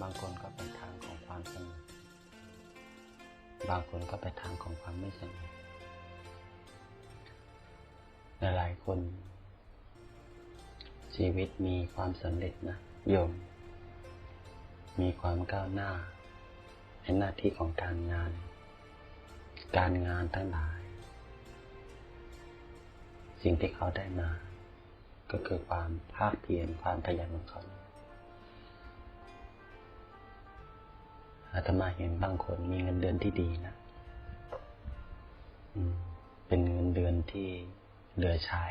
บางคนก็ไปทางของความสงบบางคนก็ไปทางของความไม่สงบหลายๆคน ชีวิตมีความสำเร็จนะโยม มีความก้าวหน้า ในหน้าที่ของการงาน การงานทั้งหลาย สิ่งที่เขาได้มา ก็คือความภาคเพียรความพยายามของเขา อาตมาเห็นบางคนมีเงินเดือนที่ดีนะเป็นเงินเดือนที่เหลือใช้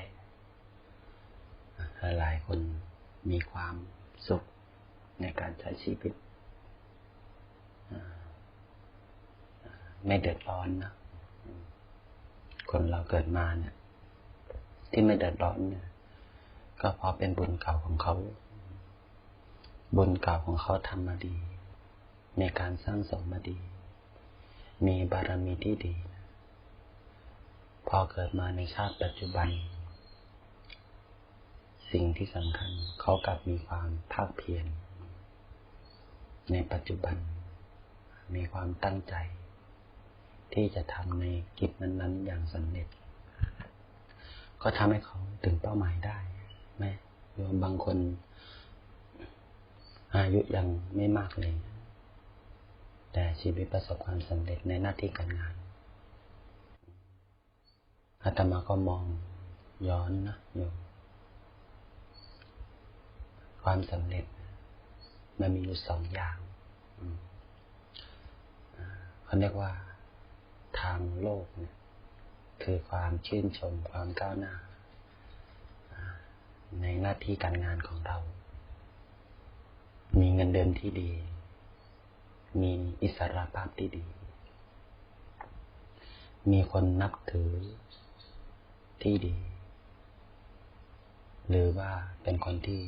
หลายคนมีความสุขในการใช้ชีวิต ไม่เดือดร้อนนะ คนเราเกิดมาเนี่ย ที่ไม่เดือดร้อนเนี่ย ก็เพราะเป็นบุญเก่าของเขา บุญเก่าของเขาทำมาดี ในการสร้างสมมาดี มีบารมีที่ดี พอเกิดมาในชาติปัจจุบัน สิ่งที่สำคัญเขากลับมีความภาคเพียรในปัจจุบัน มีความตั้งใจ ที่จะทำในกิจนั้น ๆ อย่างสำเร็จ ก็ทำให้เขาถึงเป้าหมายได้ไหมโยมบางคนอายุยังไม่มากเลย แต่ชีวิตประสบความสำเร็จในหน้าที่การงานอาตมาก็มองย้อนนะโยมความสำเร็จ มันมีอยู่สองอย่างเขาเรียกว่า ทางโลกเนี่ย คือความชื่นชมความก้าวหน้า ในหน้าที่การงานของเรา มีเงินเดือนที่ดี มีอิสระภาพที่ดี มีคนนับถือที่ดี หรือว่าเป็นคนที่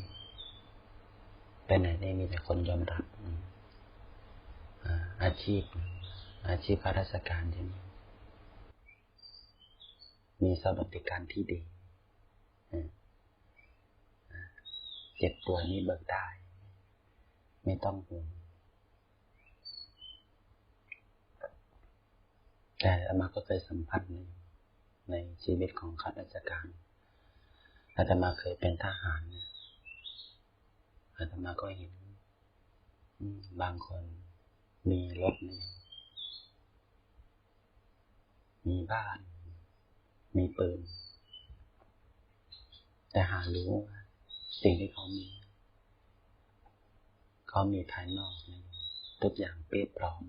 เป็นไหนได้มีแต่คนยอมรับอาชีพ อาชีพข้าราชการใช่ไหมมีสวัสดิการที่ดีเจ็บป่วยนี่เบิกได้ ไม่ต้องห่วง แต่อามาก็เคยสัมผัสในในชีวิตของข้าราชการอาตมาเคยเป็นทหารเนี่ยอาตมาก็เห็นบางคนมีรถนี่มีบ้าน มีปืน แต่หารู้สิ่งที่เขามี เขามีภายนอกทุกอย่างเปี้ยพร้อม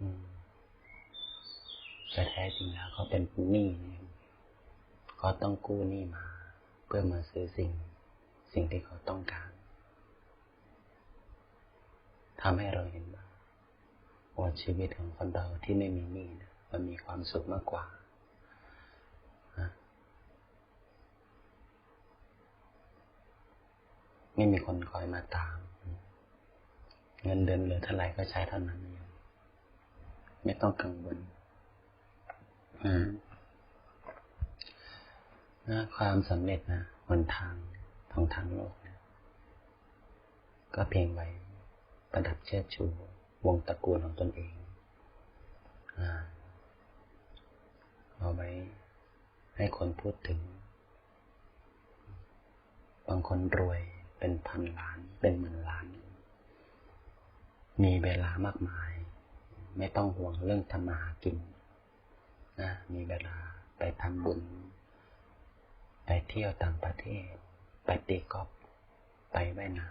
อืม แต่แท้จริงแล้วเขาเป็นหนี้เขาต้องกู้หนี้มา เพื่อมาซื้อสิ่ง สิ่งที่เขาต้องการทำให้เราเห็นว่าว่าชีวิตของคนเราที่ไม่มีหนี้นะมันมีความสุขมากกว่าไม่มีคนคอยมาตาม เงินเดือนเหลือเท่าไหร่ก็ใช้เท่านั้น ไม่ต้องกังวล นะความสำเร็จนะบนทางทางทางโลกนี่ยก็เพียงไว้ประดับเชิดชูวงตระกูลของตนเองเอาไว้ให้คนพูดถึง บางคนรวยเป็นพันล้าน เป็นหมื่นล้าน มีเวลามากมาย ไม่ต้องห่วงเรื่องทำมาหากิน นะมีเวลาไปทำบุญ ไปเที่ยวต่างประเทศ ไปตีกอล์ฟไปว่ายน้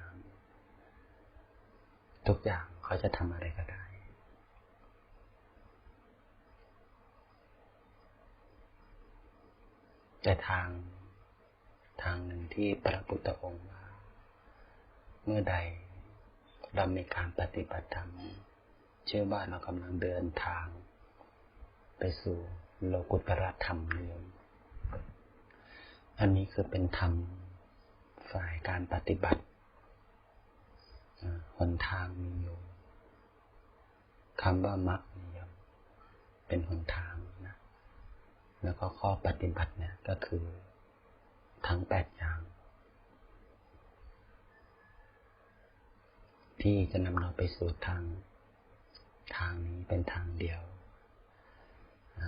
ำทุกอย่างเขาจะทำอะไรก็ได้แต่ทางทางหนึ่งที่พระพุทธองค์ว่าเมื่อใดเรามีการปฏิบัติธรรมเชื่อว่าเรากำลังเดินทาง ไปสู่โลกุตระธรรมเรื่องอันนี้คือเป็นธรรมฝ่ายการปฏิบัติหนทางมีอยู่คำว่ามรรคเนี่ยเป็นหนทางนะ แล้วก็ข้อปฏิบัติเนี่ยก็คือทั้งแปดอย่าง ที่จะนำเราไปสู่ทาง ทางนี้เป็นทางเดียว แ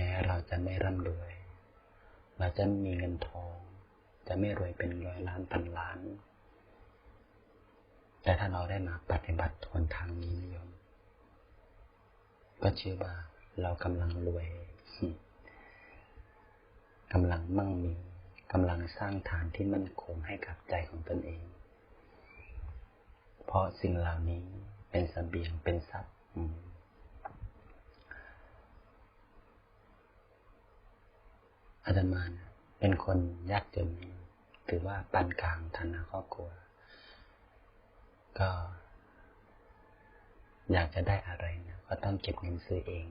ม้เราจะไม่ร่ำรวย เราจะมีเงินทอง จะไม่รวยเป็นร้อยล้านพันล้าน แต่ถ้าเราได้มาปฏิบัติทนทางนี้นิยม ก็เชื่อว่าเรากำลังรวยกำลังมั่งมีกำลังสร้างฐานที่มั่นคงให้กับใจของตนเอง เพราะสิ่งเหล่านี้เป็นสเสบียงเป็นทรัพย์ อาตมาเป็นคนยากจนถือว่าปานกลางฐานะครอบครัว ก็ อยากจะได้อะไรนะก็ต้องเก็บเงินซื้อเอง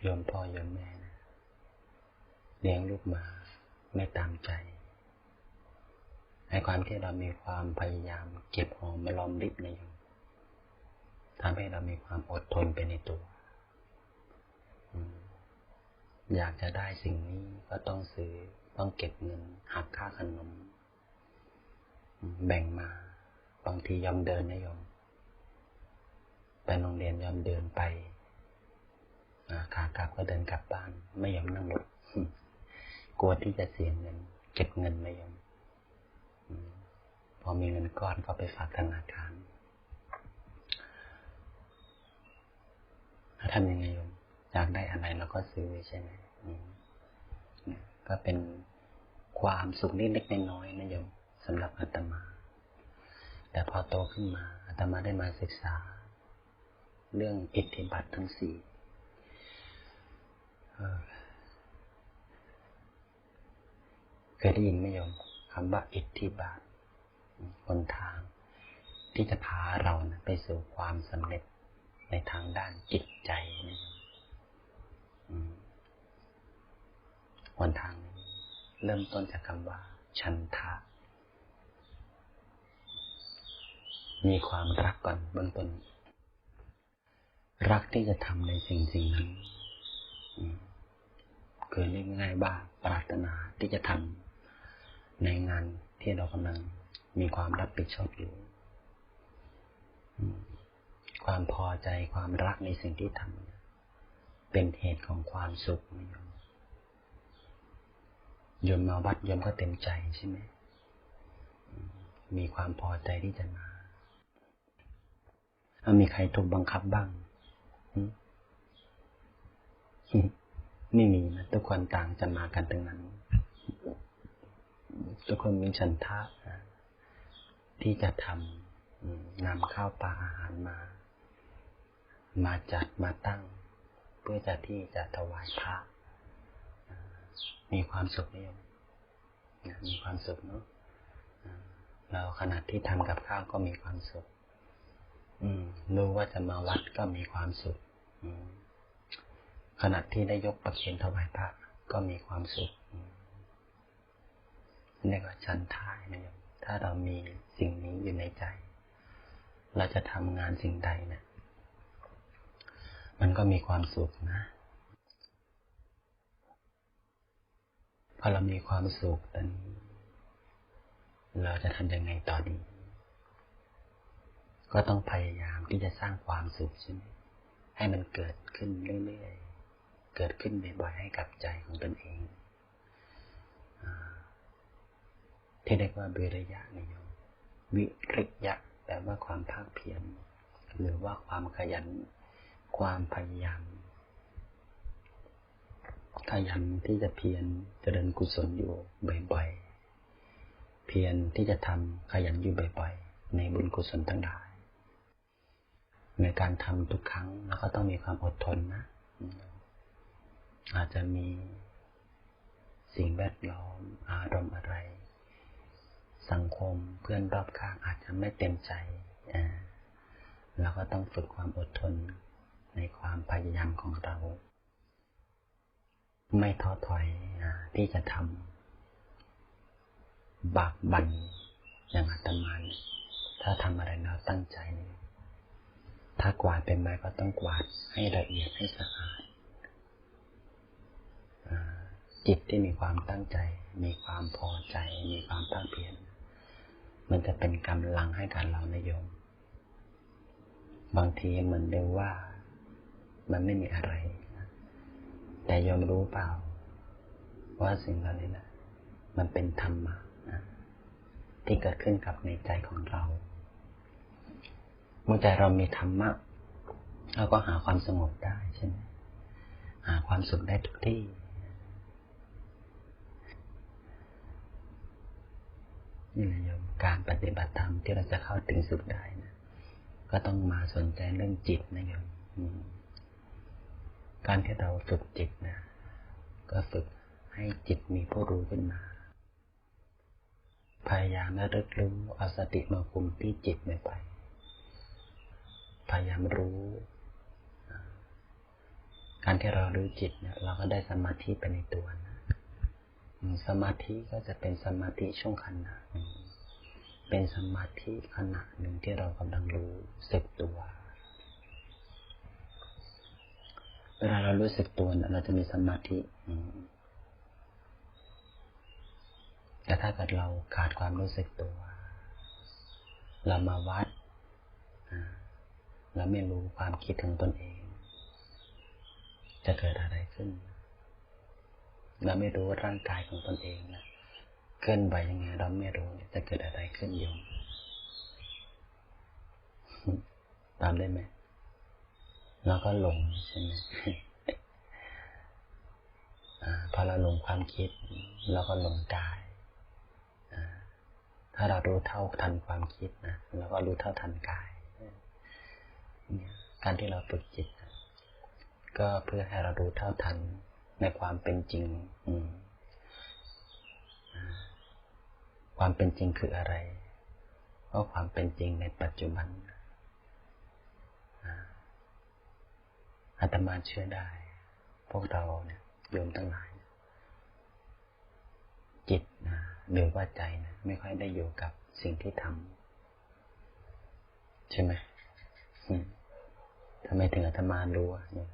โยมพ่อโยมแม่นะเลี้ยงลูกมาไม่ตามใจในความที่เรามีความพยายามเก็บหอมมาลอมริบในอยู่ทำให้เรามีความอดทนไปในตัว อยากจะได้สิ่งนี้ก็ต้องซื้อ ต้องเก็บเงิน หักค่าขนม แบ่งมา บางทียอมเดินนะยอมไปโรงเรียนยอมเดินไปขากลับก็เดินกลับบ้าน ไม่ยอมนั่งรถกลัวที่จะเสียเงิน เก็บเงินไม่ยอมพอมีเงินก้อนก็ไปฝากธนาคารทำยังไงโยม อยากได้อะไรเราก็ซื้อใช่ไหมก็เป็นความสุขนิดเล็กน้อยนะโยมสำหรับอาตมา แต่พอโตขึ้นมาอาตมาได้มาศึกษา เรื่องอิทธิบาททั้งสี่เคยได้ยินไหมโยมคำว่าอิทธิบาทคนทาง ที่จะพาเรานะไปสู่ความสำเร็จในทางด้านจิตใจนะ วันทางเริ่มต้นจากคำว่า ชันทะมีความรักก่อนเบื้องต้น รักที่จะทำในสิ่งสิ่งนั้นคือเรียกง่ายๆว่าปรารถนาที่จะทำในงานที่เรากำลังมีความรับผิดชอบอยู่ ความพอใจความรักในสิ่งที่ทำเป็นเหตุของความสุขโยม ยมาวัดโยมก็เต็มใจใช่ไหม มีความพอใจที่จะมาถ้ามีใครถูกบังคับบ้าง ไม่มีนะทุกคนต่างจะมากันทั้งนั้น ทุกคนมีฉันทะที่จะทำนำข้าวปลาอาหารมา มาจัดมาตั้ง เพื่อจะที่จะถวายพระ มีความสุขไหมมีความสุขเนาะเราขณะที่ทำกับข้าวก็มีความสุขรู้ว่าจะมาวัดก็มีความสุขขณะที่ได้ยกประเคนถวายพระก็มีความสุขนี่ก็ชันท้ายนะโยมถ้าเรามีสิ่งนี้อยู่ในใจ เราจะทำงานสิ่งใดเนะี่ยมันก็มีความสุขนะ พ อเรามีความสุขตอนนี้ เราจะทำยังไงต่อดี ก็ต้องพยายามที่จะสร้างความสุขใช่ไหมให้มันเกิดขึ้นเรื่อยๆ เกิดขึ้นบ่อยๆให้กับใจของตนเองที่เรียกว่าเบรยะนิยมวิริยะแปลว่าความภาคเพียรหรือว่าความขยัน ความพยายาม ขยันที่จะเพียรเจริญกุศลอยู่บ่อยๆ เพียรที่จะทำขยันอยู่บ่อยๆ ในบุญกุศลทั้งหลาย ในการทำทุกครั้งเราก็ต้องมีความอดทนนะ อาจจะมีสิ่งแวดล้อมอารมณ์อะไร สังคมเพื่อนรอบข้างอาจจะไม่เต็มใจเราก็ต้องฝึกความอดทนในความพยายามของเรา ไม่ท้อถอยที่จะทำบากบันอย่างอาตมาถ้าทำอะไรเราตั้งใจ ถ้ากวาดเป็นไม้ก็ต้องกวาดให้ละเอียดให้สะอาดจิตที่มีความตั้งใจ มีความพอใจ มีความตั้งเพียรมันจะเป็นกำลังให้กับเรานโยม บางทีเหมือนเดิมว่ามันไม่มีอะไร แต่โยมรู้เปล่า ว่าสิ่งเหล่านี้นะมันเป็นธรรมะนะที่เกิดขึ้นกับในใจของเรา เมื่อใจเรามีธรรมะเราก็หาความสงบได้ใช่ไหมหาความสุขได้ทุกที่ นี่แหละโยมการปฏิบัติธรรมที่เราจะเข้าถึงสุขได้นะก็ต้องมาสนใจเรื่องจิตนะโยม การที่เราฝึกจิตนะ ก็ฝึกให้จิตมีผู้รู้ขึ้นมา พยายามระลึกรู้เอาสติมาคุมที่จิตไม่ไป พยายามรู้ การที่เรารู้จิตเนี่ยเราก็ได้สมาธิไปในตัวนะ สมาธิก็จะเป็นสมาธิช่วงขณะ เป็นสมาธิขณะหนึ่งที่เรากำลังรู้สึกตัว เวลาเรารู้สึกตัวเราจะมีสมาธิแต่ถ้าเกิดเราขาดความรู้สึกตัว เรามาวัดเราไม่รู้ความคิดของตนเอง จะเกิดอะไรขึ้น เราไม่รู้ร่างกายของตนเองนะเคลื่อนไหวยังไงเราไม่รู้จะเกิดอะไรขึ้นโยมตามได้ไหม เราก็หลงใช่ไหมพอเราหลงความคิด เราก็หลงกาย ถ้าเรารู้เท่าทันความคิดนะเราก็รู้เท่าทันกาย การที่เราฝึกจิต ก็เพื่อให้เรารู้เท่าทันในความเป็นจริง ความเป็นจริงคืออะไรเพราะความเป็นจริงในปัจจุบัน อาตมาเชื่อได้ พวกเราเนี่ยโยมทั้งหลายจิตนะหรือว่าใจนะไม่ค่อยได้อยู่กับสิ่งที่ทำใช่ไหมทำไมถึงอาตมารู้เนี่ย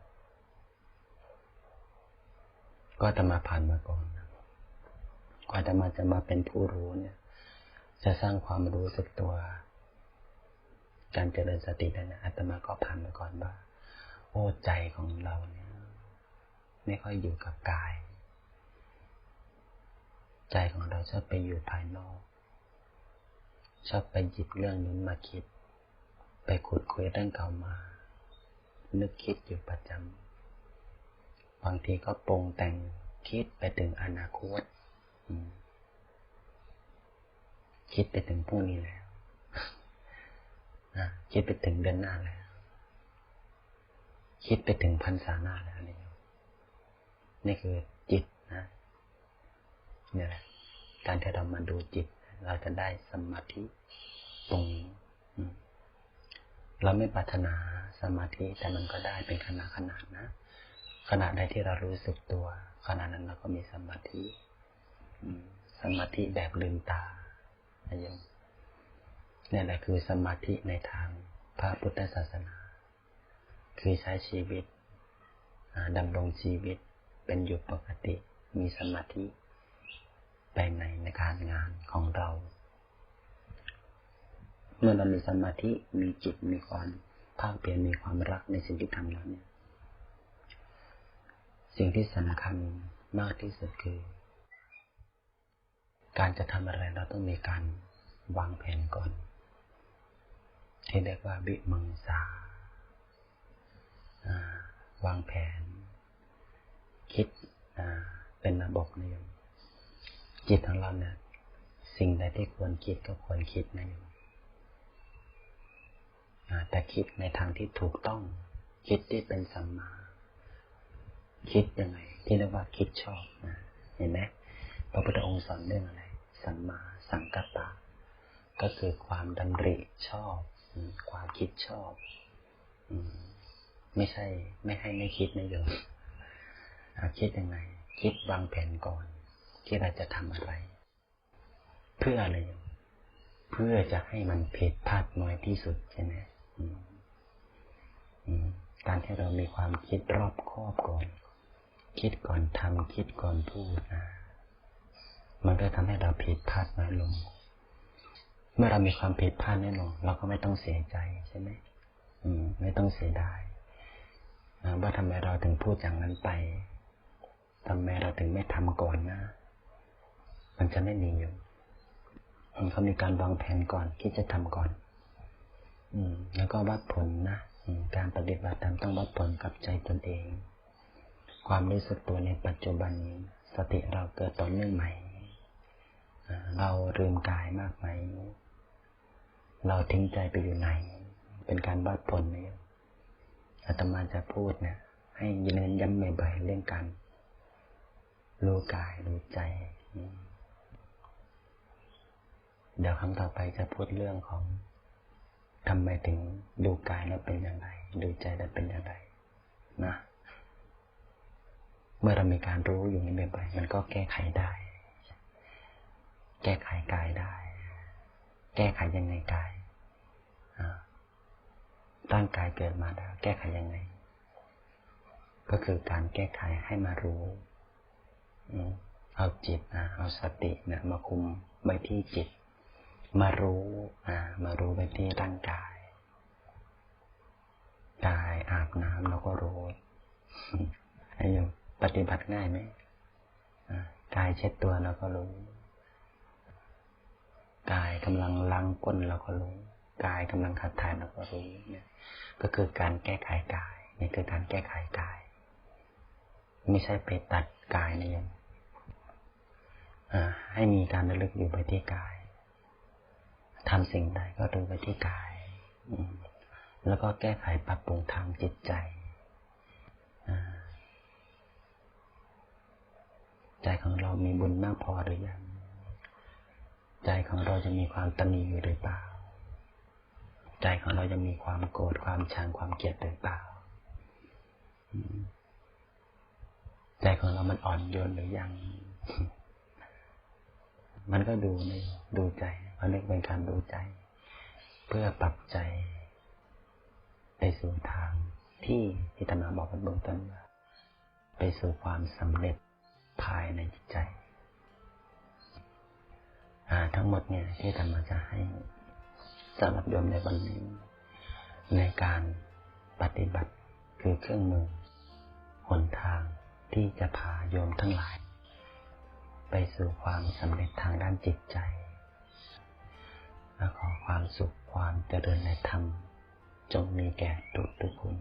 ก็จะมาผ่านมาก่อนกว่าจะมาจะมาเป็นผู้รู้เนี่ย จะสร้างความรู้สึกตัว การเจริญสติได้นะอาตมาก็ผ่านมาก่อนว่า โอ้ใจของเราเนี่ยไม่ค่อยอยู่กับกาย ใจของเราชอบไปอยู่ภายนอก ชอบไปหยิบเรื่องนู้นมาคิด ไปขุดคุยเรื่องเก่ามา นึกคิดอยู่ประจำบางทีก็ปรุงแต่งคิดไปถึงอนาคตคิดไปถึงพรุ่งนี้แล้วนะคิดไปถึงเดือนหน้าแล้ว คิดไปถึงพันษาหน้าแล้วนี่นี่คือจิตนะเนี่ยแหละการที่เรามาดูจิต เราจะได้สมาธิตรงนี้เราไม่ปรารถนาสมาธิแต่มันก็ได้เป็นขนาดขนาดนะขณะใดที่เรารู้สึกตัวขณะนั้นเราก็มีสมาธิสมาธิแบบลืมตาอย่างนี่แหละคือสมาธิในทางพระพุทธศาสนา คือใช้ชีวิตดำรงชีวิตเป็นอยู่ปกติ มีสมาธิไปในในการงานของเรา เมื่อเรามีสมาธิมีจิตมีความภาคเปลี่ยนมีความรักในสิ่งที่ทำแล้วเนี่ย สิ่งที่สำคัญมากที่สุดคือ การจะทำอะไรเราต้องมีการวางแผนก่อน ที่เรียกว่าบิมังสา วางแผน คิดเป็นระบบนะโยมจิตของเราเนี่ยสิ่งใดที่ควรคิดก็ควรคิดนะโยมแต่คิดในทางที่ถูกต้อง คิดที่เป็นสัมมา คิดยังไง ที่เรียกว่าคิดชอบนะเห็นไหมพระพุทธองค์สอนเรื่องอะไร สัมมาสังกัปปะ ก็คือความดำริชอบ ความคิดชอบ ไม่ใช่ ไม่ให้ไม่คิดนะโยมคิดยังไง คิดวางแผนก่อน ที่เราจะทำอะไร เพื่ออะไรเพื่อจะให้มันผิดพลาดน้อยที่สุดใช่ไหมการที่เรามีความคิดรอบคอบก่อน คิดก่อนทำคิดก่อนพูดนะมันก็ทำให้เราผิดพลาดน้อยลง เมื่อเรามีความผิดพลาดแน่นอนเราก็ไม่ต้องเสียใจใช่ไหมมไม่ต้องเสียดาย ว่าทำไมเราถึงพูดอย่างนั้นไปทำไมเราถึงไม่ทำก่อนนะ มันจะไม่มีอยู่เขามีการวางแผนก่อนที่จะทำก่อน อืม แล้วก็วัดผลนะการปฏิบัติธรรมต้องวัดผลกับใจตนเอง ความรู้สึกตัวในปัจจุบันนี้ สติเราเกิดต่อเนื่องไหม เราลืมกายมากไหม เราทิ้งใจไปอยู่ไหน เป็นการวัดผลนี่ อาตมาจะพูดเนี่ยให้ยืนย้ำบ่อยๆเรื่องการรู้กายรู้ใจ เดี๋ยวคำต่อไปจะพูดเรื่องของทำไมถึงดูกายแล้วเป็นอย่างไร ดูใจแล้วเป็นอย่างไรนะ เมื่อเรามีการรู้อยู่นี้บ่อยๆมันก็แก้ไขได้ แก้ไขกายได้ แก้ไขยังไงกาย ร่างกายเกิดมาแล้ว แก้ไขยังไง ก็คือการแก้ไขให้มารู้เอาจิตนะเอาสตินะมาคุมไว้ที่จิต มารู้อ่ามารู้ไว้ที่ร่างกายกายอาบน้ำเราก็รู้ไอ้ยังปฏิบัติง่ายไหมกายเช็ดตัวเราก็รู้ กายกำลังล้างก้นเราก็รู้ กายกำลังขัดถ่ายเราก็รู้เนี่ยก็คือการแก้ไขกายนี่คือการแก้ไขกาย ไม่ใช่ไปตัดกายนะยังให้มีการระลึกอยู่ไปที่กายทำสิ่งใดก็ดูไปที่กาย แล้วก็แก้ไขปรับปรุงทางจิตใจ ใจของเรามีบุญมากพอหรือยัง ใจของเราจะมีความตนีอยู่หรือเปล่า ใจของเราจะมีความโกรธความชังความเกลียดหรือเปล่าใจของเรามันอ่อนโยนหรือยัง มันก็ดูในดูใจเขาเรียกเป็นการดูใจ เพื่อปรับใจ ไปสู่ทางที่ที่ธรรมาบอกกันเบื้องต้นว่าไปสู่ความสำเร็จภายในจิตใจ ทั้งหมดเนี่ยที่ธรรมาจะให้ สำหรับโยมในวันนี้ ในการปฏิบัติคือเครื่องมือ หนทางที่จะพาโยมทั้งหลาย ไปสู่ความสำเร็จทางด้านจิตใจ และขอความสุขความเจริญในธรรม จงมีแก่ทุกทุกคน